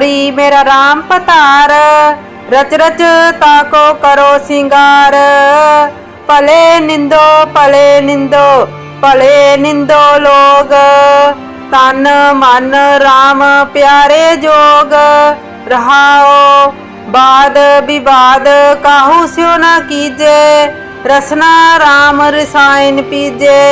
ਬੋਰੀ ਮੇਰਾ RAM ਪਤਾਰ। ਰਚ ਰਚ ਤਾਕੋ ਕਰੋ ਸਿੰਗਾਰ। ਭਲੇ ਨਿੰਦੋ ਭਲੇ ਨਿੰਦੋ ਭਲੇ ਨਿੰਦੋ ਲੋਗ। ਤਨ ਮਨ RAM ਪਿਆਰੇ ਜੋਗ। ਰਹਾਓ ਬਾਦ ਵਿਵਾਦ ਕਾਹੂ ਸਿਓ ਨਾ ਕੀਜੇ। ਰਸਨਾ RAM ਰਸਾਇਨ ਪੀਜੇ।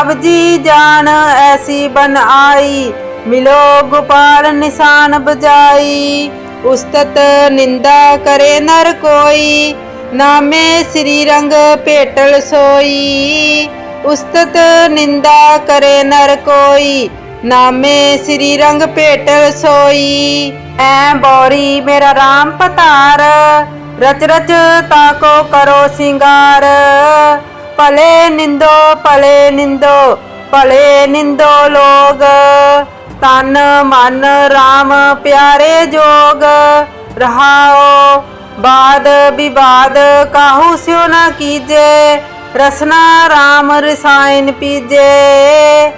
ਅਬ ਜੀ ਜਾਨ ਐਸੀ ਬਨ ਆਈ ਮਿਲੋ ਗੋਪਾਲ ਨਿਸ਼ਾਨ ਬਜਾਈ, ਉਸਤਤ ਨਿੰਦਾ ਕਰੇ ਨਰ ਕੋਈ, ਨਾਮੇ ਸ੍ਰੀ ਰੰਗ ਭੇਟਲ ਸੋਈ, ਉਸਤਤ ਨਿੰਦਾ ਕਰੇ ਨਰ ਕੋਈ, ਨਾਮੇ ਸ੍ਰੀ ਰੰਗ ਭੇਟਲ ਸੋਈ। ਐ ਬੋਰੀ ਮੇਰਾ RAM ਪਤਾਰ, ਰਚ ਰਚ ਤਾਕੋ ਕਰੋ ਸਿੰਗਾਰ। ਭਲੇ ਨਿੰਦੋ ਭਲੇ ਨਿੰਦੋ ਭਲੇ ਨਿੰਦੋ ਲੋਗ। ਤਨ ਮਨ RAM ਪਿਆਰੇ ਜੋਗ ਰਹਾਓ। ਬਾਦ ਵਿਵਾਦ ਕਾਹੂ ਸਿਓ ਨਾ ਕੀਜੇ, ਰਸਨਾ RAM ਰਸਾਇਨ ਪੀਜੇ।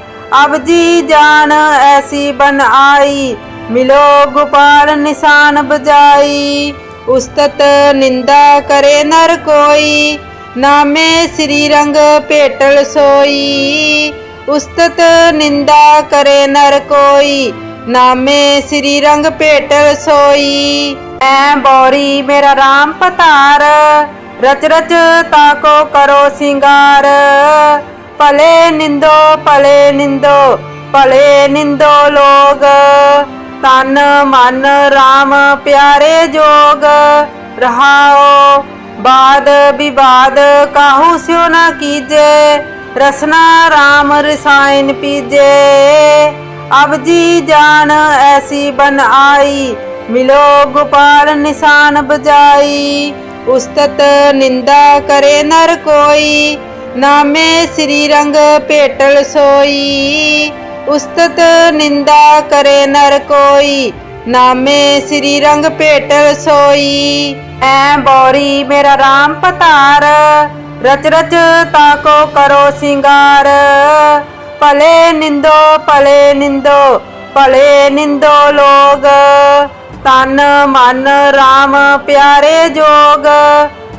ਅਬ ਜੀ ਜਾਨ ਐਸੀ ਬਨ ਆਈ, ਮਿਲੋ ਗੋਪਾਲ ਨਿਸ਼ਾਨ ਬਜਾਈ। ਉਸਤਤ ਨਿੰਦਾ ਕਰੇ ਨਰ ਕੋਈ, ਨਾਮੇ ਸ੍ਰੀ ਰੰਗ ਭੇਟਲ ਸੋਈ। ਉਸਤਤ ਨਿੰਦਾ ਕਰੇ ਨਰ ਕੋਈ, ਨਾਮੇ ਸ੍ਰੀ ਰੰਗ ਭੇਟਲ ਸੋਈ ਐ ਬੋਰੀ ਮੇਰਾ RAM ਪਤਾਰ, ਰਚ ਰਚ ਤਾਕੋ ਕਰੋ ਸਿੰਗਾਰ। ਭਲੇ ਨਿੰਦੋ ਭਲੇ ਨਿੰਦੋ ਭਲੇ ਨਿੰਦੋ ਲੋਗ। ਤਨ ਮਨ RAM ਪਿਆਰੇ ਜੋਗ। ਰਹਾਓ ਬਾਦ ਵਿਵਾਦ ਕਾਹੂ ਸਿਓ ਨਾ ਕੀਜੇ ਰਸਨਾ RAM ਰਸਾਇਨ ਪੀਜੇ। ਅਬ ਜੀ ਜਾਨ ਐਸੀ ਬਨ ਆਈ, ਮਿਲੋ ਗੋਪਾਲ ਨਿਸ਼ਾਨ ਬਜਾਈ। ਉਸਤਤ ਨਿੰਦਾ ਕਰੇ ਨਰ ਕੋਈ, ਨਾਮੇ ਸ੍ਰੀ ਰੰਗ ਭੇਟਲ ਸੋਈ। ਉਸਤਤ ਨਿੰਦਾ ਕਰੇ ਨਰ ਕੋਈ, ਨਾਮੇ ਸ੍ਰੀ ਰੰਗ ਭੇਟਲ ਸੋਈ। ਐ ਬੋਰੀ ਮੇਰਾ RAM ਪਤਾਰ ਰਚ ਰਚ ਤਾਕੋ ਕਰੋ ਸਿੰਗਾਰ। ਭਲੇ ਨਿੰਦੋ ਭਲੇ ਨਿੰਦੋ ਭਲੇ ਨਿੰਦੋ ਲੋਗ। ਤਨ ਮਨ RAM ਪਿਆਰੇ ਜੋਗ।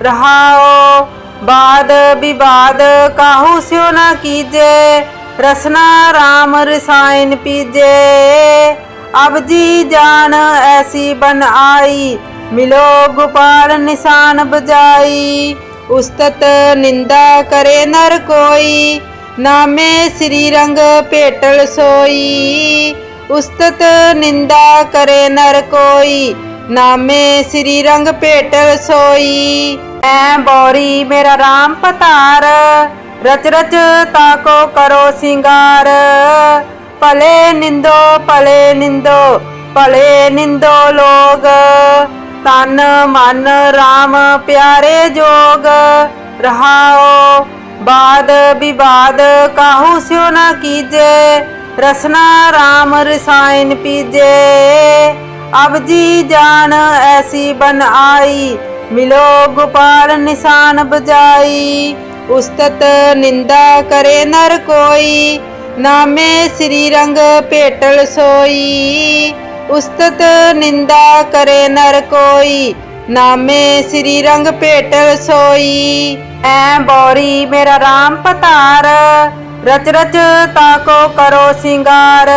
ਰਹਾਓ ਬਾਦ ਵਿਵਾਦ ਕਾਹੂ ਸਿਓ ਨਾ ਕੀਜੇ। ਰਸਨਾ RAM ਰਸਾਇਨ ਪੀਜੇ। ਅਬ ਜੀ ਜਾਨ ਐਸੀ ਬਨ ਆਈ, ਮਿਲੋ ਗੋਪਾਲ ਨਿਸ਼ਾਨ ਬਜਾਈ। ਉਸਤਤ ਨਿੰਦਾ ਕਰੇ ਨਰ ਕੋਈ, ਨਾਮੇ ਸ੍ਰੀ ਰੰਗ ਭੇਟਲ ਸੋਈ। ਉਸਤਤ ਨਿੰਦਾ ਕਰੇ ਨਰ ਕੋਈ, ਨਾਮੇ ਸ੍ਰੀ ਰੰਗ ਭੇਟਲ ਸੋਈ। ਐ ਬੋਰੀ, ਮੇਰਾ RAM ਪਤਾਰ ਰਚ ਰਚ ਤਾਕੋ ਕਰੋ ਸਿੰਗਾਰ। ਭਲੇ ਨਿੰਦੋ ਭਲੇ ਨਿੰਦੋ ਭਲੇ ਨਿੰਦੋ ਲੋਗ। ਤਨ ਮਨ RAM ਪਿਆਰੇ ਜੋਗ ਰਹਾਓ। ਬਾਦ ਵਿਵਾਦ ਕਾਹੂ ਸਿਓ ਨਾ ਕੀਜੇ, ਰਸਨਾ RAM ਰਸਾਇਨ ਪੀਜੇ। ਅਬ ਜੀ ਜਾਨ ਐਸੀ ਬਨ ਆਈ, ਮਿਲੋ ਗੋਪਾਲ ਨਿਸ਼ਾਨ ਬਜਾਈ। ਉਸਤਤ ਨਿੰਦਾ ਕਰੇ ਨਰ ਕੋਈ, ਨਾਮੇ ਸ੍ਰੀ ਰੰਗ ਭੇਟਲ ਸੋਈ। ਉਸਤਤ ਨਿੰਦਾ ਕਰੇ ਨਰ ਕੋਈ, ਨਾਮੇ ਸ੍ਰੀ ਰੰਗ ਭੇਟਲ ਸੋਈ। ਐ ਬੋਰੀ ਮੇਰਾ RAM ਪਤਾਰ, ਰਚ ਰਚ ਤਾਕੋ ਕਰੋ ਸਿੰਗਾਰ।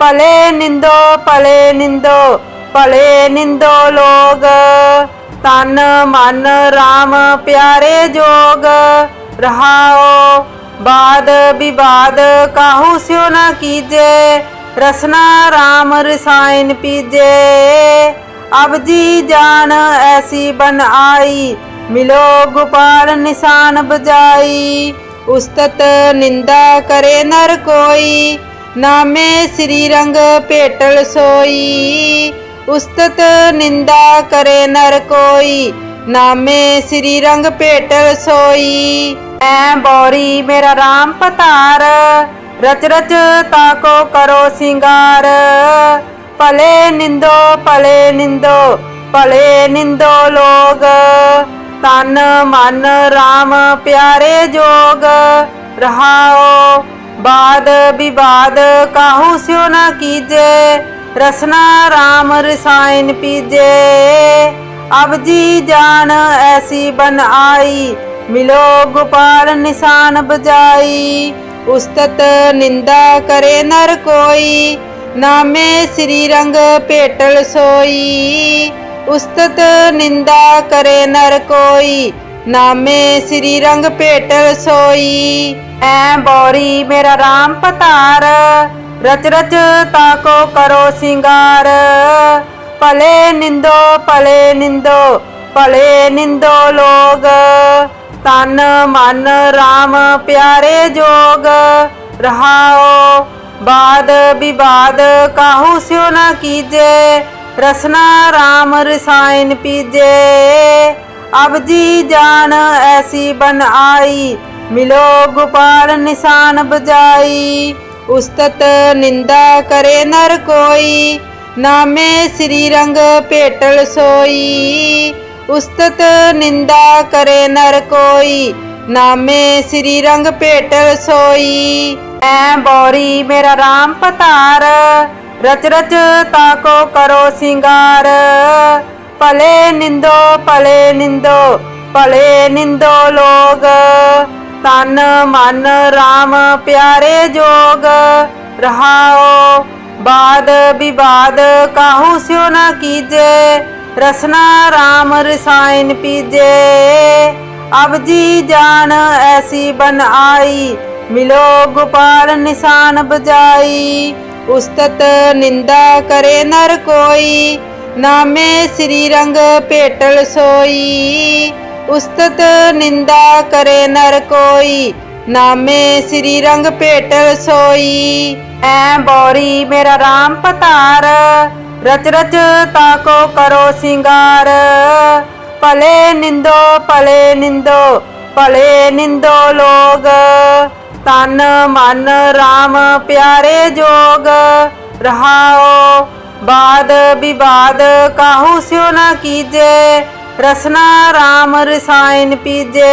ਭਲੇ ਨਿੰਦੋ ਭਲੇ ਨਿੰਦੋ ਭਲੇ ਨਿੰਦੋ ਲੋਗ। ਤਨ ਮਨ RAM ਪਿਆਰੇ ਜੋਗ। ਰਹਾਓ ਬਾਦ ਵਿਵਾਦ ਕਾਹੂ ਸਿਓ ਨਾ ਕੀਜੇ ਰਸਨਾ RAM ਰਸਾਇਨ ਪੀਜੇ। ਅਬ ਜੀ ਜਾਨ ਐਸੀ ਬਨ ਆਈ, ਮਿਲੋ ਗੋਪਾਲ ਨਿਸ਼ਾਨ ਬਜਾਈ। ਉਸਤਤ ਨਿੰਦਾ ਕਰੇ ਨਰ ਕੋਈ, ਨਾਮੇ ਸ੍ਰੀ ਰੰਗ ਭੇਟਲ ਸੋਈ। ਉਸਤਤ ਨਿੰਦਾ ਕਰੇ ਨਰ ਕੋਈ, ਨਾਮੇ ਸ੍ਰੀ ਰੰਗ ਭੇਟਲ ਸੋਈ। ਐ ਬੋਰੀ ਮੇਰਾ RAM ਪਤਾਰ ਰਚ ਰਚ ਤਾਕੋ ਕਰੋ ਸਿੰਗਾਰ। ਭਲੇ ਨਿੰਦੋ ਭਲੇ ਨਿੰਦੋ ਭਲੇ ਨਿੰਦੋ ਲੋਗ। ਤਨ ਮਨ RAM ਪਿਆਰੇ ਜੋਗ। ਰਹਾਓ ਬਾਦ ਵਿਵਾਦ, ਕਾਹੂ ਸਿਓ ਨਾ ਕੀਜੇ। ਰਸਨਾ RAM ਰਸਾਇਨ ਪੀਜੇ। ਅਬ ਜੀ ਜਾਨ ਐਸੀ ਬਨ ਆਈ, ਮਿਲੋ ਗੋਪਾਲ ਨਿਸ਼ਾਨ ਬਜਾਈ। ਉਸਤਤ ਨਿੰਦਾ ਕਰੇ ਨਰ ਕੋਈ, ਨਾਮੇ ਸ੍ਰੀ ਰੰਗ ਭੇਟਲ ਸੋਈ। ਉਸਤਤ ਨਿੰਦਾ ਕਰੇ ਨਰ ਕੋਈ, ਨਾਮੇ ਸ੍ਰੀ ਰੰਗ ਭੇਟਲ ਸੋਈ। ਐ ਬੋਰੀ ਮੇਰਾ RAM ਪਤਾਰ, ਰਚ ਰਚ ਤਾਕੋ ਕਰੋ ਸਿੰਗਾਰ। ਭਲੇ ਨਿੰਦੋ ਭਲੇ ਨਿੰਦੋ ਭਲੇ ਨਿੰਦੋ ਲੋਗ। ਤਨ, ਮਨ RAM ਪਿਆਰੇ ਜੋਗ। ਰਹਾਓ ਬਾਦ ਵਿਵਾਦ ਕਾਹੂ ਸਿਓ ਨਾ ਕੀਜੇ। ਰਸਨਾ RAM ਰਸਾਇਨ ਪੀਜੇ। ਅਬ ਜੀ ਜਾਨ ਐਸੀ ਬਨ ਆਈ, ਮਿਲੋ ਗੋਪਾਲ ਨਿਸ਼ਾਨ ਬਜਾਈ। ਉਸਤਤ ਨਿੰਦਾ ਕਰੇ ਨਰ ਕੋਈ, ਨਾਮੇ ਸ੍ਰੀ ਰੰਗ ਭੇਟਲ ਸੋਈ। ਉਸਤਤ ਨਿੰਦਾ ਕਰੇ ਨਰ ਕੋਈ, ਨਾਮੇ ਸ੍ਰੀ ਰੰਗ ਭੇਟ ਸੋਈ। ਐ ਬੋਰੀ ਮੇਰਾ RAM ਪਤਾਰ, ਰਚ ਰਚ ਤਾਕੋ ਕਰੋ ਸਿੰਗਾਰ। ਭਲੇ ਨਿੰਦੋ ਭਲੇ ਨਿੰਦੋ ਭਲੇ ਨਿੰਦੋ ਲੋਗ। ਤਨ ਮਨ RAM ਪਿਆਰੇ ਜੋਗ। ਰਹਾਓ ਬਾਦ ਵਿਵਾਦ ਕਾਹੂ ਸਿਓ ਨਾ ਕੀਜੇ ਰਸਨਾ RAM ਰਸਾਇਨ ਪੀਜੇ। ਅਬ ਜੀ ਜਾਨ ਐਸੀ ਬਨ ਆਈ, ਮਿਲੋ ਗੋਪਾਲ ਨਿਸ਼ਾਨ ਬਜਾਈ। ਉਸਤਤ ਨਿੰਦਾ ਕਰੇ ਨਰ ਕੋਈ, ਨਾਮੇ ਸ੍ਰੀ ਰੰਗ ਭੇਟਲ ਸੋਈ। ਉਸਤਤ ਨਿੰਦਾ ਕਰੇ ਨਰ ਕੋਈ, ਨਾਮੇ ਸ੍ਰੀ ਰੰਗ ਭੇਟਲ ਸੋਈ। ਐ ਬੋਰੀ ਮੇਰਾ RAM ਪਤਾਰ ਰਚ ਰਚ ਤਾਕੋ ਕਰੋ ਸਿੰਗਾਰ। ਭਲੇ ਨਿੰਦੋ ਭਲੇ ਨਿੰਦੋ ਭਲੇ ਨਿੰਦੋ ਲੋਗ। ਤਨ ਮਨ RAM ਪਿਆਰੇ ਜੋਗ। ਰਹਾਓ ਬਾਦ ਵਿਵਾਦ, ਕਾਹੂ ਸਿਓ ਨਾ ਕੀਜੇ। ਰਸਨਾ RAM ਰਸਾਇਨ ਪੀਜੇ।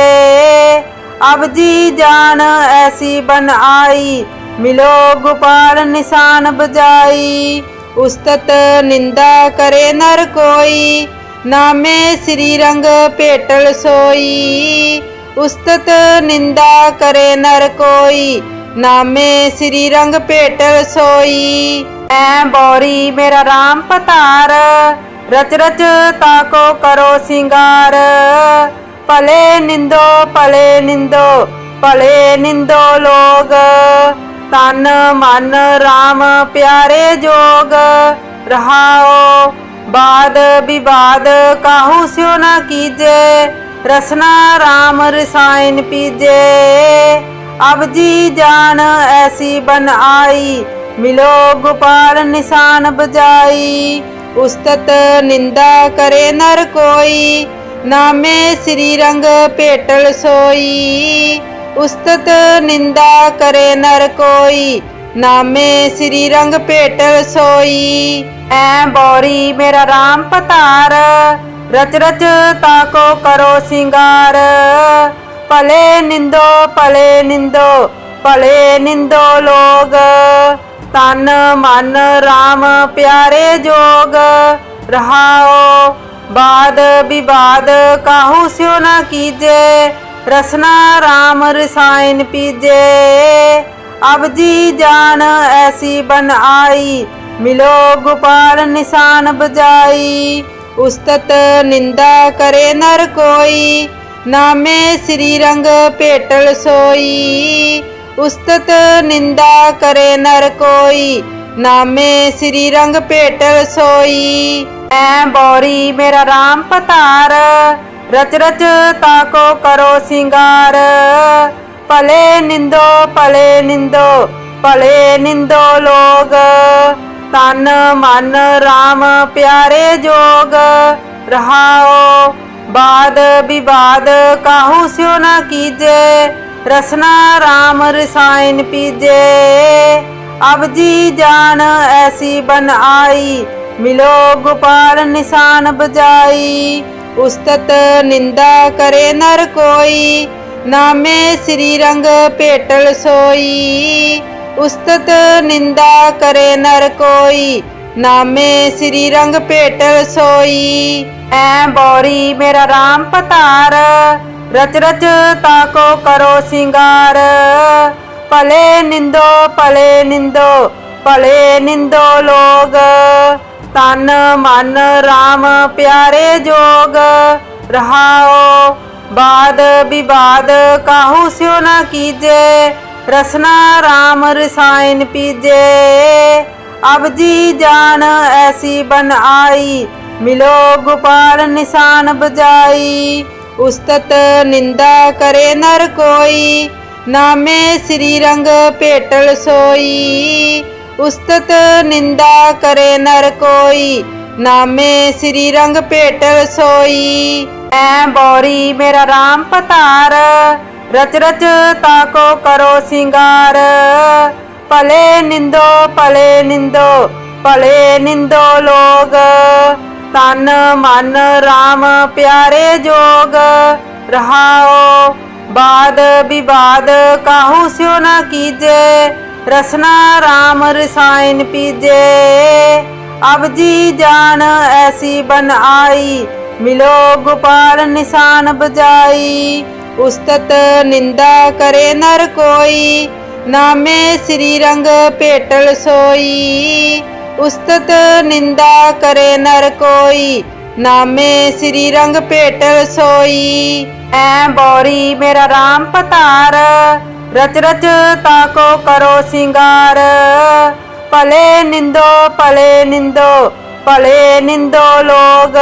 ਅਬ ਜੀ ਜਾਨ ਐਸੀ ਬਨ ਆਈ, ਮਿਲੋ ਗੋਪਾਲ ਨਿਸ਼ਾਨ ਬਜਾਈ। ਉਸਤਤ ਨਿੰਦਾ ਕਰੇ ਨਰ ਕੋਈ, ਨਾਮੇ ਸ੍ਰੀ ਰੰਗ ਭੇਟਲ ਸੋਈ। ਉਸਤਤ ਨਿੰਦਾ ਕਰੇ ਨਰ ਕੋਈ, ਨਾਮੇ ਸ੍ਰੀ ਰੰਗ ਭੇਟਲ ਸੋਈ। ਐ ਬੋਰੀ ਮੇਰਾ RAM ਪਤਾਰ, ਰਚ ਰਚ ਤਾਕੋ ਕਰੋ ਸਿੰਗਾਰ। ਭਲੇ ਨਿੰਦੋ ਭਲੇ ਨਿੰਦੋ ਭਲੇ ਨਿੰਦੋ ਲੋਗ। ਤਨ ਮਨ RAM ਪਿਆਰੇ ਜੋਗ, ਰਹਾਓ ਬਾਦ ਵਿਵਾਦ, ਕਾਹੂ ਸਿਓ ਨਾ ਕੀਜੇ, ਰਸਨਾ RAM ਰਸਾਇਨ ਪੀਜੇ। ਅਬ ਜੀ ਜਾਨ ਐਸੀ ਬਨ ਆਈ, ਮਿਲੋ ਗੋਪਾਲ ਨਿਸ਼ਾਨ ਬਜਾਈ। ਉਸਤਤ ਨਿੰਦਾ ਕਰੇ ਨਰ ਕੋਈ, ਨਾਮੇ ਸ੍ਰੀ ਰੰਗ ਭੇਟਲ ਸੋਈ। ਉਸਤਤ ਨਿੰਦਾ ਕਰੇ ਨਰ ਕੋਈ, ਨਾਮੇ ਸ੍ਰੀ ਰੰਗ ਭੇਟ ਸੋਈ। ਐ ਬੋਰੀ ਮੇਰਾ RAM ਪਤਾਰ, ਰਚ ਰਚ ਤਾਕੋ ਕਰੋ ਸਿੰਗਾਰ। ਭਲੇ ਨਿੰਦੋ ਭਲੇ ਨਿੰਦੋ ਭਲੇ ਨਿੰਦੋ ਲੋਗ। ਤਨ ਮਨ RAM ਪਿਆਰੇ ਜੋਗ। ਰਹਾਓ ਬਾਦ ਵਿਵਾਦ ਕਾਹੂ ਸਿਓ ਨਾ ਕੀਜੇ। ਰਸਨਾ RAM ਰਸਾਇਨ ਪੀਜੇ। ਅਬ ਜੀ ਜਾਨ ਐਸੀ ਬਨ ਆਈ, ਮਿਲੋ ਗੋਪਾਲ ਨਿਸ਼ਾਨ ਬਜਾਈ। ਉਸਤਤ ਨਿੰਦਾ ਕਰੇ ਨਰ ਕੋਈ, ਨਾਮੇ ਸ੍ਰੀ ਰੰਗ ਭੇਟਲ ਸੋਈ। ਉਸਤਤ ਨਿੰਦਾ ਕਰੇ ਨਰ ਕੋਈ, ਨਾਮੇ ਸ੍ਰੀ ਰੰਗ ਭੇਟਲ ਸੋਈ। ਐ ਬੋਰੀ ਮੇਰਾ RAM ਪਤਾਰ ਰਚ ਰਚ ਤਾਕੋ ਕਰੋ ਸਿੰਗਾਰ। ਭਲੇ ਨਿੰਦੋ ਭਲੇ ਨਿੰਦੋ ਭਲੇ ਨਿੰਦੋ ਲੋਗ। ਤਨ ਮਨ RAM ਪਿਆਰੇ ਜੋਗ। ਰਹਾਓ ਬਾਦ ਵਿਵਾਦ, ਕਾਹੂ ਸਿਓ ਨਾ ਕੀਜੇ। ਰਸਨਾ RAM ਰਸਾਇਨ ਪੀਜੇ। ਅਬ ਜੀ ਜਾਨ ਐਸੀ ਬਨ ਆਈ, ਮਿਲੋ ਗੋਪਾਲ ਨਿਸ਼ਾਨ ਬਜਾਈ। ਉਸਤਤ ਨਿੰਦਾ ਕਰੇ ਨਰ ਕੋਈ, ਨਾਮੇ ਸ੍ਰੀ ਰੰਗ ਭੇਟਲ ਸੋਈ। ਉਸਤਤ ਨਿੰਦਾ ਕਰੇ ਨਰ ਕੋਈ, ਨਾਮੇ ਸ੍ਰੀ ਰੰਗ ਭੇਟਲ ਸੋਈ। ਐ ਬੋਰੀ ਮੇਰਾ RAM ਪਤਾਰ, ਰਚ ਰਚ ਤਾਕੋ ਕਰੋ ਸਿੰਗਾਰ। ਭਲੇ ਨਿੰਦੋ ਭਲੇ ਨਿੰਦੋ ਭਲੇ ਨਿੰਦੋ ਲੋਗ। ਤਨ ਮਨ RAM ਪਿਆਰੇ ਜੋਗ, ਰਹਾਓ ਬਾਦ ਵਿਵਾਦ ਕਾਹੂ ਸਿਓ ਨਾ ਕੀਜੇ, ਰਸਨਾ RAM ਰਸਾਇਨ ਪੀਜੇ। ਅਬ ਜੀ ਜਾਨ ਐਸੀ ਬਨ ਆਈ, ਮਿਲੋ ਗੋਪਾਲ ਨਿਸ਼ਾਨ ਬਜਾਈ। ਉਸਤਤ ਨਿੰਦਾ ਕਰੇ ਨਰ ਕੋਈ, ਨਾਮੇ ਸ੍ਰੀ ਰੰਗ ਭੇਟਲ ਸੋਈ। ਉਸਤਤ ਨਿੰਦਾ ਕਰੇ ਨਰ ਕੋਈ, ਨਾਮੇ ਸ੍ਰੀ ਰੰਗ ਭੇਟ ਸੋਈ। ਐ ਬੋਰੀ ਮੇਰਾ RAM ਪਤਾਰ ਰਚ ਰਚ ਤਾਕੋ ਕਰੋ ਸਿੰਗਾਰ। ਭਲੇ ਨਿੰਦੋ ਭਲੇ ਨਿੰਦੋ ਭਲੇ ਨਿੰਦੋ ਲੋਗ। ਤਨ ਮਨ RAM ਪਿਆਰੇ ਜੋਗ। ਰਹਾਓ ਬਾਦ ਵਿਵਾਦ ਕਾਹੂ ਸਿਓ ਨਾ ਕੀਜੇ ਰਸਨਾ RAM ਰਸਾਇਨ ਪੀਜੇ। ਅਬ ਜੀ ਜਾਨ ਐਸੀ ਬਨ ਆਈ, ਮਿਲੋ ਗੋਪਾਲ ਨਿਸ਼ਾਨ ਬਜਾਈ। ਉਸਤਤ ਨਿੰਦਾ ਕਰੇ ਨਰ ਕੋਈ, ਨਾਮੇ ਸ੍ਰੀ ਰੰਗ ਭੇਟਲ ਸੋਈ। ਉਸਤਤ ਨਿੰਦਾ ਕਰੇ ਨਰ ਕੋਈ, ਨਾਮੇ ਸ੍ਰੀ ਰੰਗ ਭੇਟਲ ਸੋਈ। ਐ ਬੋਰੀ ਮੇਰਾ RAM ਪਤਾਰ ਰਚ ਰਚ ਤਾਕੋ ਕਰੋ ਸਿੰਗਾਰ। ਭਲੇ ਨਿੰਦੋ ਭਲੇ ਨਿੰਦੋ ਭਲੇ ਨਿੰਦੋ ਲੋਗ।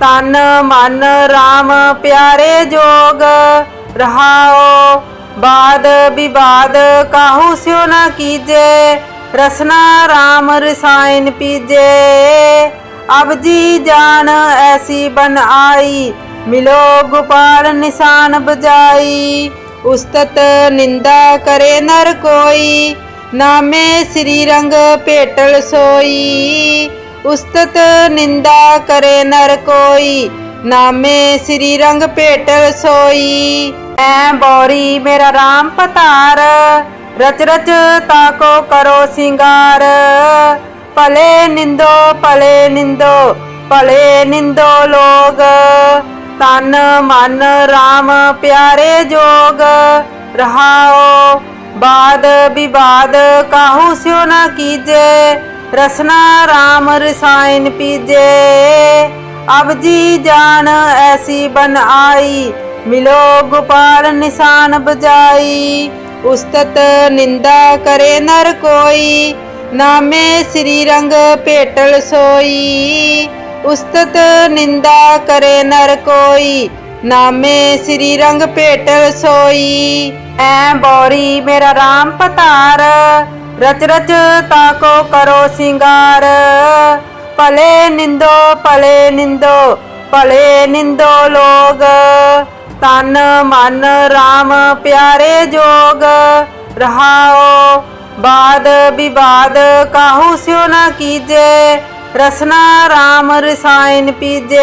ਤਨ ਮਨ RAM ਪਿਆਰੇ ਜੋਗ। ਰਹਾਓ ਬਾਦ ਵਿਵਾਦ ਕਾਹੂ ਸਿਓ ਨਾ ਕੀਜੇ। ਰਸਨਾ RAM ਰਸਾਇਨ ਪੀਜੇ। ਅਬ ਜੀ ਜਾਨ ਐਸੀ ਬਨ ਆਈ, ਮਿਲੋ ਗੋਪਾਲ ਨਿਸ਼ਾਨ ਬਜਾਈ। ਉਸਤਤ ਨਿੰਦਾ ਕਰੇ ਨਰ ਕੋਈ, ਨਾਮੇ ਸ੍ਰੀ ਰੰਗ ਭੇਟਲ ਸੋਈ। ਉਸਤਤ ਨਿੰਦਾ ਕਰੇ ਨਰ ਕੋਈ, ਨਾਮੇ ਸ੍ਰੀ ਰੰਗ ਭੇਟਲ ਸੋਈ। ਐ ਬੋਰੀ ਮੇਰਾ RAM ਪਤਾਰ, ਰਚ ਰਚ ਤਾਕੋ ਕਰੋ ਸਿੰਗਾਰ। ਭਲੇ ਨਿੰਦੋ ਭਲੇ ਨਿੰਦੋ ਭਲੇ ਨਿੰਦੋ ਲੋਗ। ਤਨ ਮਨ RAM ਪਿਆਰੇ ਜੋਗ, ਰਹਾਓ ਬਾਦ ਵਿਵਾਦ, ਕਾਹੂ ਸਿਓ ਨਾ ਕੀਜੇ, ਰਸਨਾ RAM ਰਸਾਇਨ ਪੀਜੇ। ਅਬ ਜੀ ਜਾਨ ਐਸੀ ਬਨ ਆਈ, ਮਿਲੋ ਗੋਪਾਲ ਨਿਸ਼ਾਨ ਬਜਾਈ। ਉਸਤਤ ਨਿੰਦਾ ਕਰੇ ਨਰ ਕੋਈ, ਨਾਮੇ ਸ੍ਰੀ ਰੰਗ ਭੇਟਲ ਸੋਈ। ਉਸਤਤ ਨਿੰਦਾ ਕਰੇ ਨਰ ਕੋਈ, ਨਾਮੇ ਸ੍ਰੀ ਰੰਗ ਭੇਟਲ ਸੋਈ। ਐ ਬੋਰੀ ਮੇਰਾ RAM ਪਤਾਰ, ਰਚ ਰਚ ਤਾਕੋ ਕਰੋ ਸਿੰਗਾਰ। ਭਲੇ ਨਿੰਦੋ ਭਲੇ ਨਿੰਦੋ ਭਲੇ ਨਿੰਦੋ ਲੋਗ। ਤਨ ਮਨ RAM ਪਿਆਰੇ ਜੋਗ। ਰਹਾਓ, ਬਾਦ ਵਿਵਾਦ ਕਾਹੂ ਸਿਓ ਨਾ ਕੀਜੇ। ਰਸਨਾ RAM ਰਸਾਇਨ ਪੀਜੇ।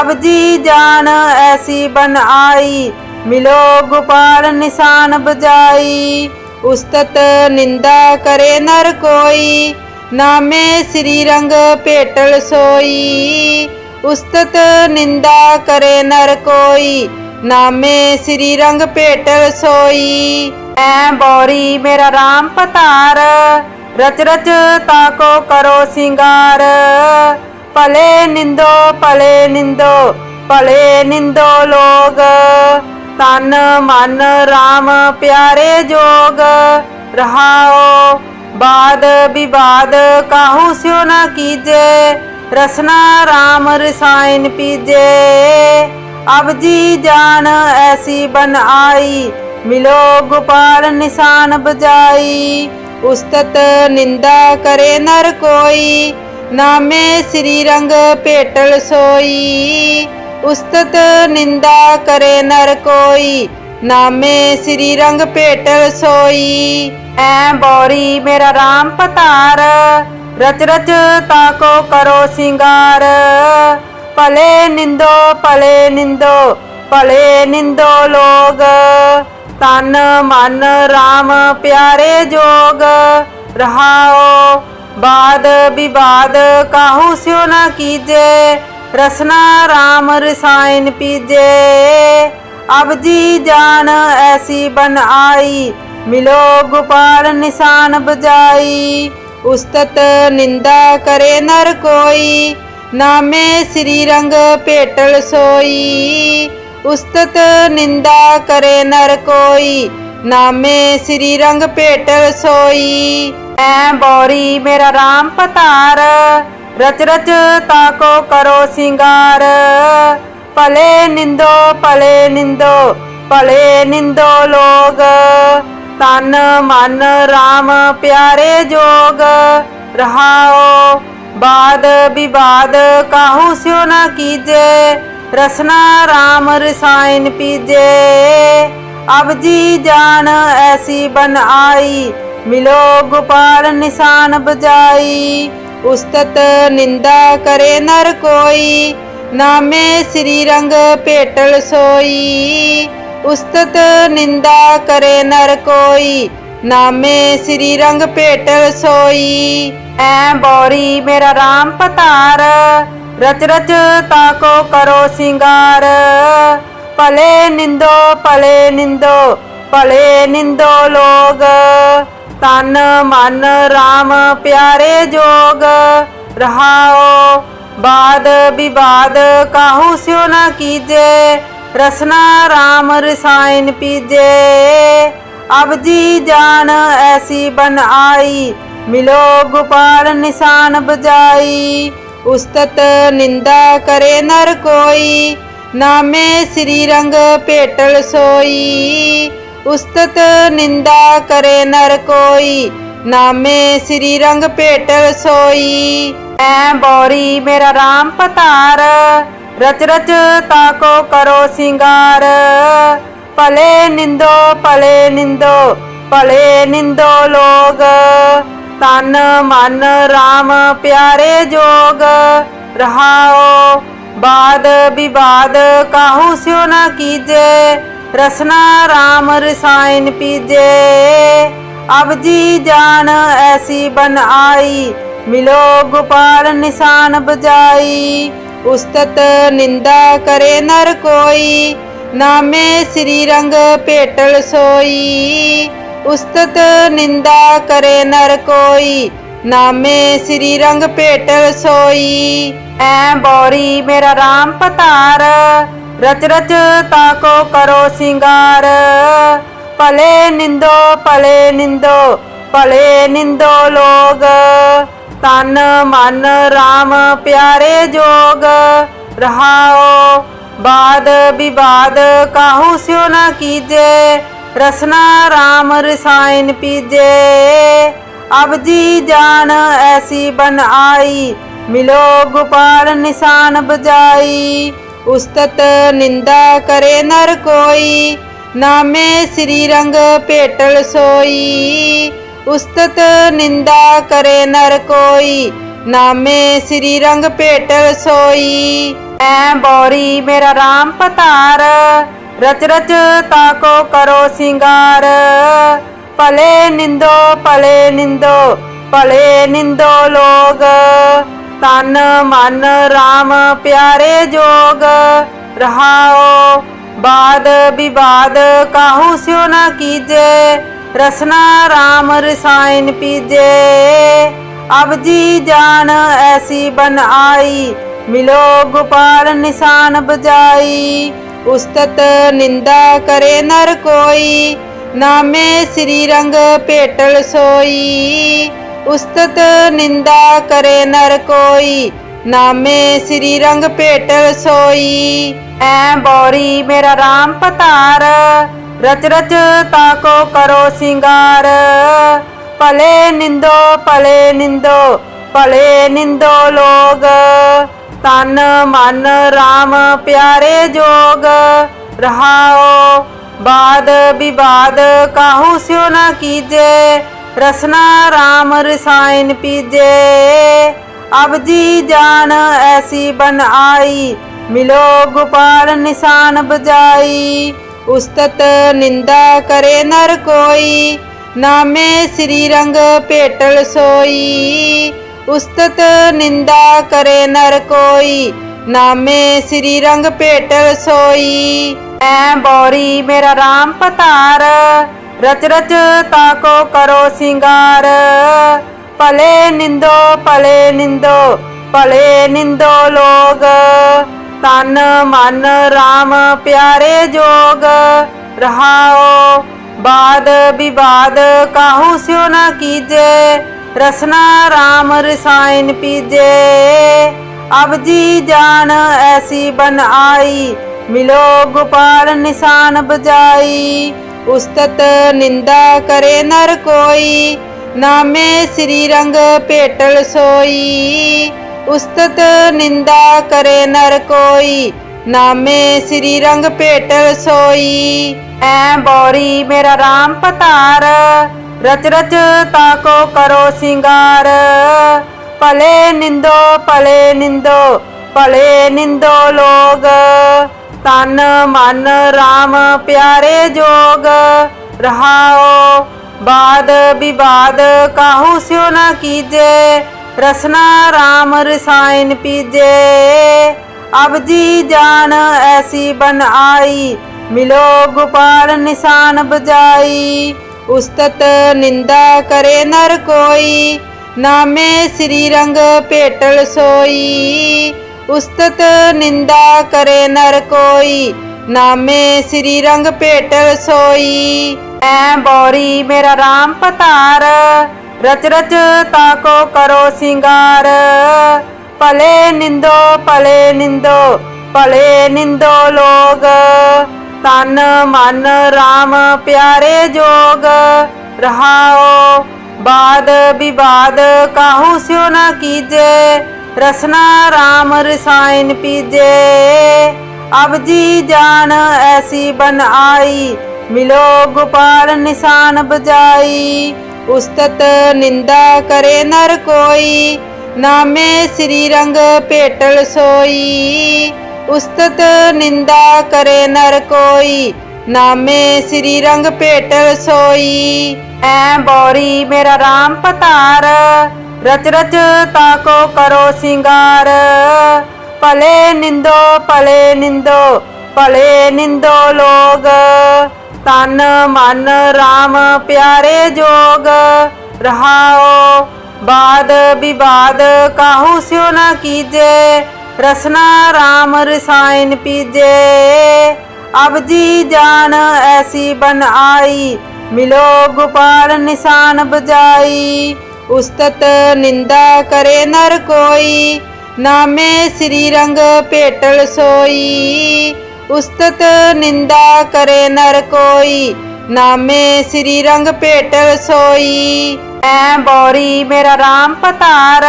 ਅਬ ਜੀ ਜਾਨ ਐਸੀ ਬਨ ਆਈ, ਮਿਲੋ ਗੋਪਾਲ ਨਿਸ਼ਾਨ ਬਜਾਈ। ਉਸਤਤ ਨਿੰਦਾ ਕਰੇ ਨਰ ਕੋਈ, ਨਾਮੇ ਸ੍ਰੀ ਰੰਗ ਭੇਟਲ ਸੋਈ। ਉਸਤਤ ਨਿੰਦਾ ਕਰੇ ਨਰ ਕੋਈ, ਨਾਮੇ ਸ੍ਰੀ ਰੰਗ ਭੇਟਲ ਸੋਈ। ਐ ਬੋਰੀ ਮੇਰਾ RAM ਪਤਾਰ ਰਚ ਰਚ ਤਾਕੋ ਕਰੋ ਸਿੰਗਾਰ। ਭਲੇ ਨਿੰਦੋ ਭਲੇ ਨਿੰਦੋ ਭਲੇ ਨਿੰਦੋ ਲੋਗ। ਤਨ ਮਨ RAM ਪਿਆਰੇ ਜੋਗ। ਰਹਾਓ ਬਾਦ ਵਿਵਾਦ ਕਾਹੂ ਸਿਓ ਨਾ ਕੀਜੇ। ਰਸਨਾ RAM ਰਸਾਇਨ ਪੀਜੇ। ਅਬ ਜੀ ਜਾਨ ਐਸੀ ਬਨ ਆਈ, ਮਿਲੋ ਗੋਪਾਲ ਨਿਸ਼ਾਨ ਬਜਾਈ। ਉਸਤਤ ਨਿੰਦਾ ਕਰੇ ਨਰ ਕੋਈ, ਨਾਮੇ ਸ੍ਰੀ ਰੰਗ ਭੇਟਲ ਸੋਈ। ਉਸਤਤ ਨਿੰਦਾ ਕਰੇ ਨਰ ਕੋਈ, ਨਾਮੇ ਸ੍ਰੀ ਰੰਗ ਭੇਟਲ ਸੋਈ। ਐ ਬੋਰੀ ਮੇਰਾ RAM ਪਤਾਰ, ਰਚ ਰਚ ਤਾਕੋ ਕਰੋ ਸਿੰਗਾਰ। ਭਲੇ ਨਿੰਦੋ ਭਲੇ ਨਿੰਦੋ ਭਲੇ ਨਿੰਦੋ ਲੋਗ। ਤਨ ਮਨ RAM ਪਿਆਰੇ ਜੋਗ ਰਹਾਓ। ਬਾਦ ਵਿਵਾਦ ਕਾਹੂ ਸਿਓ ਨਾ ਕੀਜੇ, ਰਸਨਾ RAM ਰਸਾਇਨ ਪੀਜੇ। ਅਬ ਜੀ ਜਾਨ ਐਸੀ ਬਨ ਆਈ, ਮਿਲੋ ਗੋਪਾਲ ਨਿਸ਼ਾਨ ਬਜਾਈ। ਉਸਤਤ ਨਿੰਦਾ ਕਰੇ ਨਰ ਕੋਈ, ਨਾਮੇ ਸ੍ਰੀ ਰੰਗ ਭੇਟਲ ਸੋਈ। ਉਸਤਤ ਨਿੰਦਾ ਕਰੇ ਨਰ ਕੋਈ, ਨਾਮੇ ਸ੍ਰੀ ਰੰਗ ਭੇਟ ਸੋਈ ਐ ਬੋਰੀ ਮੇਰਾ RAM ਪਤਾਰ, ਰਚ ਰਚ ਤਾ ਕੋ ਕਰੋ ਸਿੰਗਾਰ। ਭਲੇ ਨਿੰਦੋ ਭਲੇ ਨਿੰਦੋ ਭਲੇ ਨਿੰਦੋ ਲੋਗ। ਤਨ ਮਨ ਰਾਮ ਪਿਆਰੇ ਜੋਗ। ਰਹਾਓ ਬਾਦ ਵਿਵਾਦ ਕਾਹੂ ਸਿਓ ਨਾ ਕੀਜੇ ਰਸਨਾ RAM ਰਸਾਇਨ ਪੀਜੇ। ਅਬ ਜੀ ਜਾਨ ਐਸੀ ਬਨ ਆਈ, ਮਿਲੋ ਗੋਪਾਲ ਨਿਸ਼ਾਨ ਬਜਾਈ। ਉਸਤਤ ਨਿੰਦਾ ਕਰੇ ਨਰ ਕੋਈ, ਨਾਮੇ ਸ੍ਰੀ ਰੰਗ ਭੇਟਲ ਸੋਈ। ਉਸਤਤ ਨਿੰਦਾ ਕਰੇ ਨਰ ਕੋਈ, ਨਾਮੇ ਸ੍ਰੀ ਰੰਗ ਭੇਟਲ ਸੋਈ। ਐ ਬੋਰੀ ਮੇਰਾ RAM ਪਤਾਰ ਰਚ ਰਚ ਤਾਕੋ ਕਰੋ ਸਿੰਗਾਰ। ਭਲੇ ਨਿੰਦੋ ਭਲੇ ਨਿੰਦੋ ਭਲੇ ਨਿੰਦੋ ਲੋਗ। ਤਨ ਮਨ RAM ਪਿਆਰੇ ਜੋਗ। ਰਹਾਓ ਬਾਦ ਵਿਵਾਦ ਕਾਹੂ ਸਿਉ ਨਾ ਕੀਜੇ। ਰਸਨਾ RAM ਰਸਾਇਨ ਪੀਜੇ। ਅਬ ਜੀ ਜਾਨ ਐਸੀ ਬਨ ਆਈ, ਮਿਲੋ ਗੋਪਾਲ ਨਿਸ਼ਾਨ ਬਜਾਈ। ਉਸਤਤ ਨਿੰਦਾ ਕਰੇ ਨਰ ਕੋਈ, ਨਾਮੇ ਸ੍ਰੀ ਰੰਗ ਭੇਟਲ ਸੋਈ। ਉਸਤਤ ਨਿੰਦਾ ਕਰੇ ਨਰ ਕੋਈ, ਨਾਮੇ ਸ੍ਰੀ ਰੰਗ ਭੇਟਲ ਸੋਈ। ਐ ਬੋਰੀ ਮੇਰਾ RAM ਪਤਾਰ, ਰਚ ਰਚ ਤਾਕੋ ਕਰੋ ਸਿੰਗਾਰ। ਭਲੇ ਨਿੰਦੋ ਭਲੇ ਨਿੰਦੋ ਭਲੇ ਨਿੰਦੋ ਲੋਗ। ਤਨ ਮਨ RAM ਪਿਆਰੇ ਜੋਗ ਰਹਾਓ। ਬਾਦ ਵਿਵਾਦ ਕਾਹੂ ਸਿਓ ਨਾ ਕੀਜੇ, ਰਸਨਾ RAM ਰਸਾਇਨ ਪੀਜੇ। ਅਬ ਜੀ ਜਾਨ ਐਸੀ ਬਨ ਆਈ, ਮਿਲੋ ਗੋਪਾਲ ਨਿਸ਼ਾਨ ਬਜਾਈ। ਉਸਤਤ ਨਿੰਦਾ ਕਰੇ ਨਰ ਕੋਈ, ਨਾਮੇ ਸ੍ਰੀ ਰੰਗ ਭੇਟਲ ਸੋਈ। ਉਸਤਤ ਨਿੰਦਾ ਕਰੇ ਨਰ ਕੋਈ, ਨਾਮੇ ਸ੍ਰੀ ਰੰਗ ਭੇਟ ਸੋਈ। ਐ ਬੋਰੀ ਮੇਰਾ RAM ਪਤਾਰ, ਰਚ ਰਚ ਤਾਕੋ ਕਰੋ ਸਿੰਗਾਰ। ਭਲੇ ਨਿੰਦੋ ਭਲੇ ਨਿੰਦੋ ਭਲੇ ਨਿੰਦੋ ਲੋਗ। ਤਨ ਮਨ RAM ਪਿਆਰੇ ਜੋਗ। ਰਹਾਓ ਬਾਦ ਵਿਵਾਦ ਕਾਹੂ ਸਿਓ ਨਾ ਕੀਜੇ ਰਸਨਾ RAM ਰਸਾਇਨ ਪੀਜੇ। ਅਬ ਜੀ ਜਾਨ ਐਸੀ ਬਨ ਆਈ, ਮਿਲੋ ਗੋਪਾਲ ਨਿਸ਼ਾਨ ਬਜਾਈ। ਉਸਤਤ ਨਿੰਦਾ ਕਰੇ ਨਰ ਕੋਈ, ਨਾਮੇ ਸ੍ਰੀ ਰੰਗ ਭੇਟਲ ਸੋਈ। ਉਸਤਤ ਨਿੰਦਾ ਕਰੇ ਨਰ ਕੋਈ, ਨਾਮੇ ਸ੍ਰੀ ਰੰਗ ਭੇਟਲ ਸੋਈ। ਐ ਬੋਰੀ ਮੇਰਾ RAM ਪਤਾਰ ਰਚ ਰਚ ਤਾਕੋ ਕਰੋ ਸਿੰਗਾਰ। ਭਲੇ ਨਿੰਦੋ ਭਲੇ ਨਿੰਦੋ ਭਲੇ ਨਿੰਦੋ ਲੋਗ। ਤਨ ਮਨ RAM ਪਿਆਰੇ ਜੋਗ। ਰਹਾਓ ਬਾਦ ਵਿਵਾਦ ਕਾਹੂ ਸਿਓ ਨਾ ਕੀਜੇ। ਰਸਨਾ RAM ਰਸਾਇਨ ਪੀਜੇ। ਅਬ ਜੀ ਜਾਨ ਐਸੀ ਬਨ ਆਈ, ਮਿਲੋ ਗੋਪਾਲ ਨਿਸ਼ਾਨ ਬਜਾਈ। ਉਸਤਤ ਨਿੰਦਾ ਕਰੇ ਨਰ ਕੋਈ, ਨਾਮੇ ਸ੍ਰੀ ਰੰਗ ਭੇਟਲ ਸੋਈ। ਉਸਤਤ ਨਿੰਦਾ ਕਰੇ ਨਰ ਕੋਈ, ਨਾਮੇ ਸ੍ਰੀ ਰੰਗ ਭੇਟਲ ਸੋਈ। ਐ ਬੋਰੀ ਮੇਰਾ RAM ਪਤਾਰ, ਰਚ ਰਚ ਤਾਕੋ ਕਰੋ ਸਿੰਗਾਰ। ਭਲੇ ਨਿੰਦੋ ਭਲੇ ਨਿੰਦੋ ਭਲੇ ਨਿੰਦੋ ਲੋਗ। ਤਨ ਮਨ RAM ਪਿਆਰੇ ਜੋਗ ਰਹਾਓ, ਬਾਦ ਵਿਵਾਦ ਕਾਹੂ ਸਿਓ ਨਾ ਕੀਜੇ, ਰਸਨਾ RAM ਰਸਾਇਨ ਪੀਜੇ। ਅਬ ਜੀ ਜਾਨ ਐਸੀ ਬਨ ਆਈ, ਮਿਲੋ ਗੋਪਾਲ ਨਿਸ਼ਾਨ ਬਜਾਈ। ਉਸਤਤ ਨਿੰਦਾ ਕਰੇ ਨਰ ਕੋਈ, ਨਾਮੇ ਸ੍ਰੀ ਰੰਗ ਭੇਟਲ ਸੋਈ। ਉਸਤਤ ਨਿੰਦਾ ਕਰੇ ਨਰ ਕੋਈ, ਨਾਮੇ ਸ੍ਰੀ ਰੰਗ ਭੇਟ ਸੋਈ ਐ ਬੋਰੀ ਮੇਰਾ RAM ਪਤਾਰ, ਰਚ ਰਚ ਤਾਕੋ ਕਰੋ ਸਿੰਗਾਰ। ਭਲੇ ਨਿੰਦੋ ਭਲੇ ਨਿੰਦੋ ਭਲੇ ਨਿੰਦੋ ਲੋਗ। ਤਨ ਮਨ RAM ਪਿਆਰੇ ਜੋਗ। ਰਹਾਓ ਬਾਦ ਵਿਵਾਦ ਕਾਹੂ ਸਿਓ ਨਾ ਕੀਜੇ ਰਸਨਾ RAM ਰਸਾਇਨ ਪੀਜੇ। ਅਬ ਜੀ ਜਾਨ ਐਸੀ ਬਨ ਆਈ, ਮਿਲੋ ਗੋਪਾਲ ਨਿਸ਼ਾਨ ਬਜਾਈ। ਉਸਤਤ ਨਿੰਦਾ ਕਰੇ ਨਰ ਕੋਈ, ਨਾਮੇ ਸ੍ਰੀ ਰੰਗ ਭੇਟਲ ਸੋਈ। ਉਸਤਤ ਨਿੰਦਾ ਕਰੇ ਨਰ ਕੋਈ, ਨਾਮੇ ਸ੍ਰੀ ਰੰਗ ਭੇਟਲ ਸੋਈ। ਐ ਬੋਰੀ ਮੇਰਾ RAM ਪਤਾਰ ਰਚ ਰਚ ਤਾਕੋ ਕਰੋ ਸਿੰਗਾਰ। ਭਲੇ ਨਿੰਦੋ ਭਲੇ ਨਿੰਦੋ ਭਲੇ ਨਿੰਦੋ ਲੋਗ। ਤਨ ਮਨ RAM ਪਿਆਰੇ ਜੋਗ। ਰਹਾਓ ਬਾਦ ਵਿਵਾਦ, ਕਾਹੂ ਸਿਓ ਨਾ ਕੀਜੇ। ਰਸਨਾ RAM ਰਸਾਇਨ ਪੀਜੇ। ਅਬ ਜੀ ਜਾਨ ਐਸੀ ਬਨ ਆਈ, ਮਿਲੋ ਗੋਪਾਲ ਨਿਸ਼ਾਨ ਬਜਾਈ। ਉਸਤਤ ਨਿੰਦਾ ਕਰੇ ਨਰ ਕੋਈ, ਨਾਮੇ ਸ੍ਰੀ ਰੰਗ ਭੇਟਲ ਸੋਈ। ਉਸਤਤ ਨਿੰਦਾ ਕਰੇ ਨਰ ਕੋਈ, ਨਾਮੇ ਸ੍ਰੀ ਰੰਗ ਭੇਟਲ ਸੋਈ। ਐ ਬੋਰੀ, ਮੇਰਾ RAM ਪਤਾਰ, ਰਚ ਰਚ ਤਾਕੋ ਕਰੋ ਸਿੰਗਾਰ। ਭਲੇ ਨਿੰਦੋ ਭਲੇ ਨਿੰਦੋ ਭਲੇ ਨਿੰਦੋ ਲੋਗ। ਤਨ ਮਨ RAM ਪਿਆਰੇ ਜੋਗ ਰਹਾਓ। ਬਾਦ ਵਿਵਾਦ ਕਾਹੂ ਸਿਓ ਨਾ ਕੀਜੇ, ਰਸਨਾ RAM ਰਸਾਇਨ ਪੀਜੇ। ਅਬ ਜੀ ਜਾਨ ਐਸੀ ਬਨ ਆਈ, ਮਿਲੋ ਗੋਪਾਲ ਨਿਸ਼ਾਨ ਬਜਾਈ। ਉਸਤਤ ਨਿੰਦਾ ਕਰੇ ਨਰ ਕੋਈ, ਨਾਮੇ ਸ੍ਰੀ ਰੰਗ ਭੇਟਲ ਸੋਈ। ਉਸਤਤ ਨਿੰਦਾ ਕਰੇ ਨਰ ਕੋਈ, ਨਾਮੇ ਸ੍ਰੀ ਰੰਗ ਭੇਟ ਸੋਈ। ਐ ਬੋਰੀ ਮੇਰਾ RAM ਪਤਾਰ, ਰਚ ਰਚ ਤਾਕੋ ਕਰੋ ਸਿੰਗਾਰ। ਭਲੇ ਨਿੰਦੋ ਭਲੇ ਨਿੰਦੋ ਭਲੇ ਨਿੰਦੋ ਲੋਗ। ਤਨ ਮਨ RAM ਪਿਆਰੇ ਜੋਗ। ਰਹਾਓ ਬਾਦ ਵਿਵਾਦ ਕਾਹੂ ਸਿਓ ਨਾ ਕੀਜੇ। ਰਸਨਾ RAM ਰਸਾਇਨ ਪੀਜੇ। ਅਬ ਜੀ ਜਾਨ ਐਸੀ ਬਨ ਆਈ, ਮਿਲੋ ਗੋਪਾਲ ਨਿਸ਼ਾਨ ਬਜਾਈ। ਉਸਤਤ ਨਿੰਦਾ ਕਰੇ ਨਰ ਕੋਈ, ਨਾਮੇ ਸ੍ਰੀ ਰੰਗ ਭੇਟਲ ਸੋਈ। ਉਸਤਤ ਨਿੰਦਾ ਕਰੇ ਨਰ ਕੋਈ, ਨਾਮੇ ਸ੍ਰੀ ਰੰਗ ਭੇਟਲ ਸੋਈ। ਐ ਬੋਰੀ ਮੇਰਾ RAM ਪਤਾਰ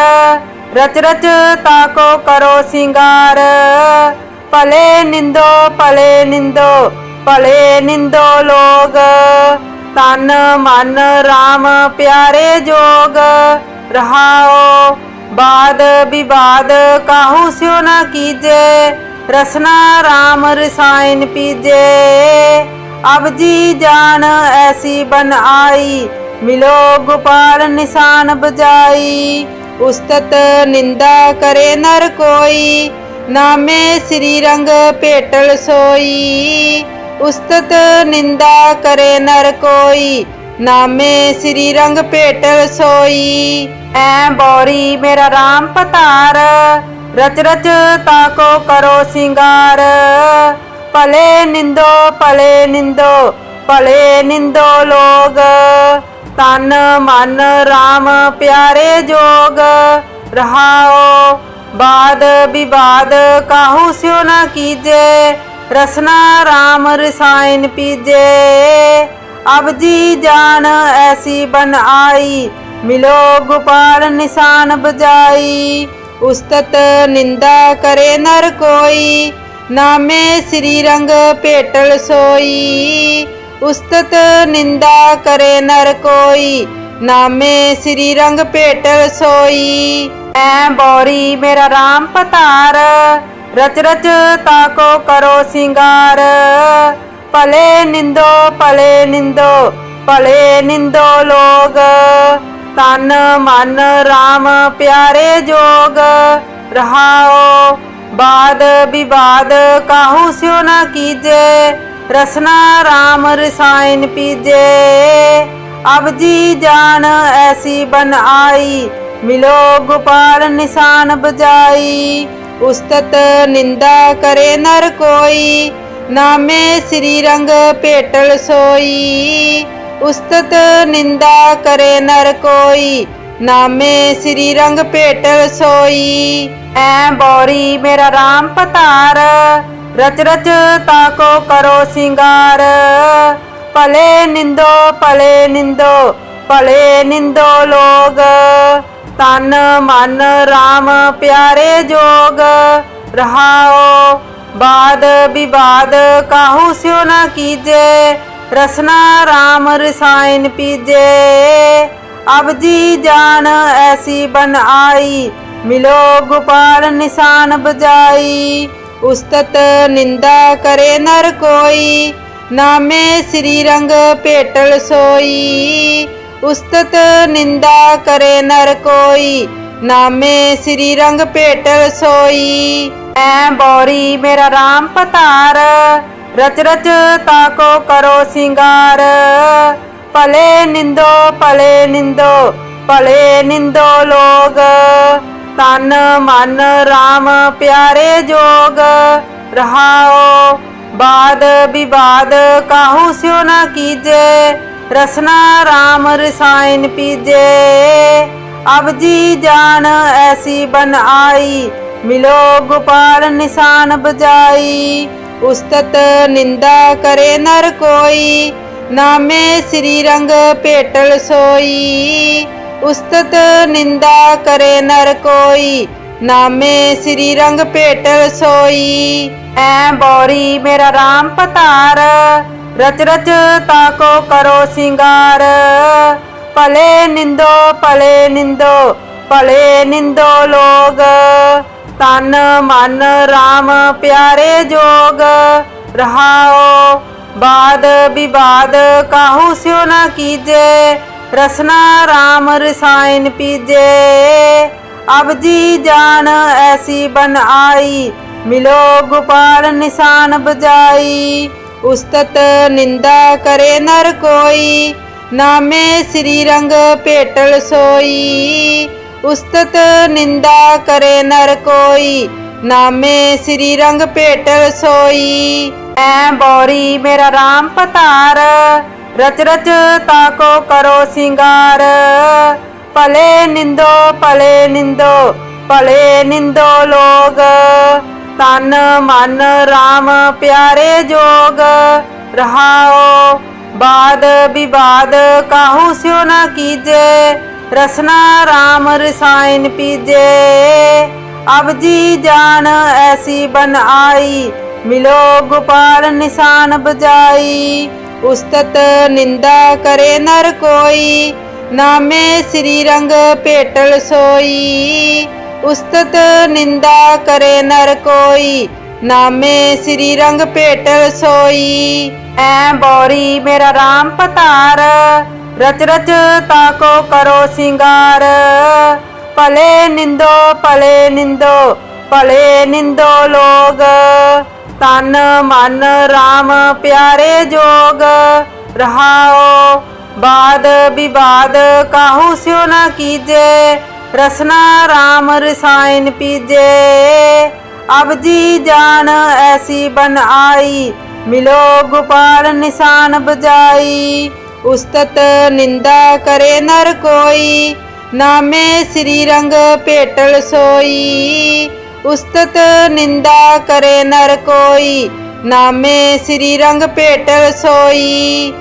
ਰਚ ਰਚ ਤਾਕੋ ਕਰੋ ਸਿੰਗਾਰ। ਭਲੇ ਨਿੰਦੋ ਭਲੇ ਨਿੰਦੋ ਭਲੇ ਨਿੰਦੋ ਲੋਗ। ਤਨ ਮਨ RAM ਪਿਆਰੇ ਜੋਗ। ਰਹਾਓ ਬਾਦ ਵਿਵਾਦ, ਕਾਹੂ ਸਿਓ ਨਾ ਕੀਜੇ। ਰਸਨਾ RAM ਰਸਾਇਨ ਪੀਜੇ। ਅਬ ਜੀ ਜਾਨ ਐਸੀ ਬਨ ਆਈ, ਮਿਲੋ ਗੋਪਾਲ ਨਿਸ਼ਾਨ ਬਜਾਈ। ਉਸਤਤ ਨਿੰਦਾ ਕਰੇ ਨਰ ਕੋਈ, ਨਾਮੇ ਸ੍ਰੀ ਰੰਗ ਭੇਟਲ ਸੋਈ। ਉਸਤਤ ਨਿੰਦਾ ਕਰੇ ਨਰ ਕੋਈ, ਨਾਮੇ ਸ੍ਰੀ ਰੰਗ ਭੇਟਲ ਸੋਈ। ਐ ਬੋਰੀ ਮੇਰਾ RAM ਪਤਾਰ, ਰਚ ਰਚ ਤਾਕੋ ਕਰੋ ਸਿੰਗਾਰ। ਭਲੇ ਨਿੰਦੋ ਭਲੇ ਨਿੰਦੋ ਭਲੇ ਨਿੰਦੋ ਲੋਗ। ਤਨ ਮਨ RAM ਪਿਆਰੇ ਜੋਗ ਰਹਾਓ, ਬਾਦ ਵਿਵਾਦ ਕਾਹੂ ਸਿਓ ਨਾ ਕੀਜੇ, ਰਸਨਾ RAM ਰਸਾਇਨ ਪੀਜੇ। ਅਬ ਜੀ ਜਾਨ ਐਸੀ ਬਨ ਆਈ, ਮਿਲੋ ਗੋਪਾਲ ਨਿਸ਼ਾਨ ਬਜਾਈ। ਉਸਤਤ ਨਿੰਦਾ ਕਰੇ ਨਰ ਕੋਈ, ਨਾਮੇ ਸ੍ਰੀ ਰੰਗ ਭੇਟਲ ਸੋਈ। ਉਸਤਤ ਨਿੰਦਾ ਕਰੇ ਨਰ ਕੋਈ, ਨਾਮੇ ਸ੍ਰੀ ਰੰਗ ਭੇਟ ਸੋਈ ਐ ਬੋਰੀ, ਮੇਰਾ RAM ਪਤਾਰ ਰਚ ਰਚ ਤਾਕੋ ਕਰੋ ਸਿੰਗਾਰ। ਭਲੇ ਨਿੰਦੋ ਭਲੇ ਨਿੰਦੋ ਭਲੇ ਨਿੰਦੋ ਲੋਗ। ਤਨ, ਮਨ RAM ਪਿਆਰੇ ਜੋਗ। ਰਹਾਓ, ਬਾਦ ਵਿਵਾਦ ਕਾਹੂ ਸਿਓ ਨਾ ਕੀਜੇ। ਰਸਨਾ RAM ਰਸਾਇਨ ਪੀਜੇ। ਅਬ ਜੀ ਜਾਨ ਐਸੀ ਬਨ ਆਈ, ਮਿਲੋ ਗੋਪਾਲ ਨਿਸ਼ਾਨ ਬਜਾਈ। ਉਸਤਤ ਨਿੰਦਾ ਕਰੇ ਨਰ ਕੋਈ, ਨਾਮੇ ਸ੍ਰੀ ਰੰਗ ਭੇਟਲ ਸੋਈ। ਉਸਤਤ ਨਿੰਦਾ ਕਰੇ ਨਰ ਕੋਈ, ਨਾਮੇ ਸ੍ਰੀ ਰੰਗ ਭੇਟਲ ਸੋਈ। ਐ ਬੋਰੀ ਮੇਰਾ RAM ਪਤਾਰ ਰਚ ਰਚ ਤਾਕੋ ਕਰੋ ਸਿੰਗਾਰ। ਭਲੇ ਨਿੰਦੋ ਭਲੇ ਨਿੰਦੋ ਭਲੇ ਨਿੰਦੋ ਲੋਗ। ਤਨ ਮਨ RAM ਪਿਆਰੇ ਜੋਗ। ਰਹਾਓ ਬਾਦ ਵਿਵਾਦ, ਕਾਹੂ ਸਿਓ ਨਾ ਕੀਜੇ। ਰਸਨਾ RAM ਰਸਾਇਨ ਪੀਜੇ। ਅਬ ਜੀ ਜਾਨ ਐਸੀ ਬਨ ਆਈ, ਮਿਲੋ ਗੋਪਾਲ ਨਿਸ਼ਾਨ ਬਜਾਈ। ਉਸਤਤ ਨਿੰਦਾ ਕਰੇ ਨਰ ਕੋਈ, ਨਾਮੇ ਸ੍ਰੀ ਰੰਗ ਭੇਟਲ ਸੋਈ। ਉਸਤਤ ਨਿੰਦਾ ਕਰੇ ਨਰ ਕੋਈ, ਨਾਮੇ ਸ੍ਰੀ ਰੰਗ ਭੇਟਲ ਸੋਈ। ਐ ਬੋਰੀ ਮੇਰਾ RAM ਪਤਾਰ ਰਚ ਰਚ ਤਾਕੋ ਕਰੋ ਸਿੰਗਾਰ। ਭਲੇ ਨਿੰਦੋ ਭਲੇ ਨਿੰਦੋ ਭਲੇ ਨਿੰਦੋ ਲੋਗ। ਤਨ ਮਨ RAM ਪਿਆਰੇ ਜੋਗ, ਰਹਾਓ ਬਾਦ ਵਿਵਾਦ ਕਾਹੂ ਸਿਓ ਨਾ ਕੀਜੇ, ਰਸਨਾ RAM ਰਸਾਇਨ ਪੀਜੇ। ਅਬ ਜੀ ਜਾਨ ਐਸੀ ਬਨ ਆਈ, ਮਿਲੋ ਗੋਪਾਲ ਨਿਸ਼ਾਨ ਬਜਾਈ। ਉਸਤਤ ਨਿੰਦਾ ਕਰੇ ਨਰ ਕੋਈ, ਨਾਮੇ ਸ੍ਰੀ ਰੰਗ ਭੇਟਲ ਸੋਈ। ਉਸਤਤ ਨਿੰਦਾ ਕਰੇ ਨਰ ਕੋਈ, ਨਾਮੇ ਸ੍ਰੀ ਰੰਗ ਭੇਟਲ ਸੋਈ। ਐ ਬੋਰੀ ਮੇਰਾ RAM ਪਤਾਰ, ਰਚ ਰਚ ਤਾਕੋ ਕਰੋ ਸਿੰਗਾਰ। ਭਲੇ ਨਿੰਦੋ ਭਲੇ ਨਿੰਦੋ ਭਲੇ ਨਿੰਦੋ ਲੋਗ। ਤਨ ਮਨ RAM ਪਿਆਰੇ ਜੋਗ। ਰਹਾਓ ਬਾਦ ਵਿਵਾਦ ਕਾਹੂ ਸਿਓ ਨਾ ਕੀਜੇ ਰਸਨਾ RAM ਰਸਾਇਨ ਪੀਜੇ। ਅਬ ਜੀ ਜਾਨ ਐਸੀ ਬਨ ਆਈ, ਮਿਲੋ ਗੋਪਾਲ ਨਿਸ਼ਾਨ ਬਜਾਈ। ਉਸਤਤ ਨਿੰਦਾ ਕਰੇ ਨਰ ਕੋਈ, ਨਾਮੇ ਸ੍ਰੀ ਰੰਗ ਭੇਟਲ ਸੋਈ। ਉਸਤਤ ਨਿੰਦਾ ਕਰੇ ਨਰ ਕੋਈ, ਨਾਮੇ ਸ੍ਰੀ ਰੰਗ ਭੇਟਲ ਸੋਈ। ਐ ਬੋਰੀ ਮੇਰਾ RAM ਪਤਾਰ ਰਚ ਰਚ ਤਾਕੋ ਕਰੋ ਸਿੰਗਾਰ। ਭਲੇ ਨਿੰਦੋ ਭਲੇ ਨਿੰਦੋ ਭਲੇ ਨਿੰਦੋ ਲੋਗ। ਤਨ ਮਨ RAM ਪਿਆਰੇ ਜੋਗ। ਰਹਾਓ ਬਾਦ ਵਿਵਾਦ, ਕਾਹੂ ਸਿਓ ਨਾ ਕੀਜੇ। ਰਸਨਾ RAM ਰਸਾਇਨ ਪੀਜੇ। ਅਬ ਜੀ ਜਾਨ ਐਸੀ ਬਨ ਆਈ, ਮਿਲੋ ਗੋਪਾਲ ਨਿਸ਼ਾਨ ਬਜਾਈ। ਉਸਤਤ ਨਿੰਦਾ ਕਰੇ ਨਰ ਕੋਈ, ਨਾਮੇ ਸ੍ਰੀ ਰੰਗ ਭੇਟਲ ਸੋਈ। ਉਸਤਤ ਨਿੰਦਾ ਕਰੇ ਨਰ ਕੋਈ, ਨਾਮੇ ਸ੍ਰੀ ਰੰਗ ਭੇਟਲ ਸੋਈ। ਐ ਬੋਰੀ ਮੇਰਾ RAM ਪਤਾਰ, ਰਚ ਰਚ ਤਾਕੋ ਕਰੋ ਸਿੰਗਾਰ। ਭਲੇ ਨਿੰਦੋ ਭਲੇ ਨਿੰਦੋ ਭਲੇ ਨਿੰਦੋ ਲੋਗ। ਤਨ ਮਨ RAM ਪਿਆਰੇ ਜੋਗ, ਰਹਾਓ ਬਾਦ ਵਿਵਾਦ ਕਾਹੂ ਸਿਓ ਨਾ ਕੀਜੇ, ਰਸਨਾ RAM ਰਸਾਇਨ ਪੀਜੇ। ਅਬ ਜੀ ਜਾਨ ਐਸੀ ਬਨ ਆਈ, ਮਿਲੋ ਗੋਪਾਲ ਨਿਸ਼ਾਨ ਬਜਾਈ। ਉਸਤਤ ਨਿੰਦਾ ਕਰੇ ਨਰ ਕੋਈ, ਨਾਮੇ ਸ੍ਰੀ ਰੰਗ ਭੇਟਲ ਸੋਈ। ਉਸਤਤ ਨਿੰਦਾ ਕਰੇ ਨਰ ਕੋਈ ਨਾਮੇ ਸ੍ਰੀ ਰੰਗ ਭੇਟਲ ਸੋਈ।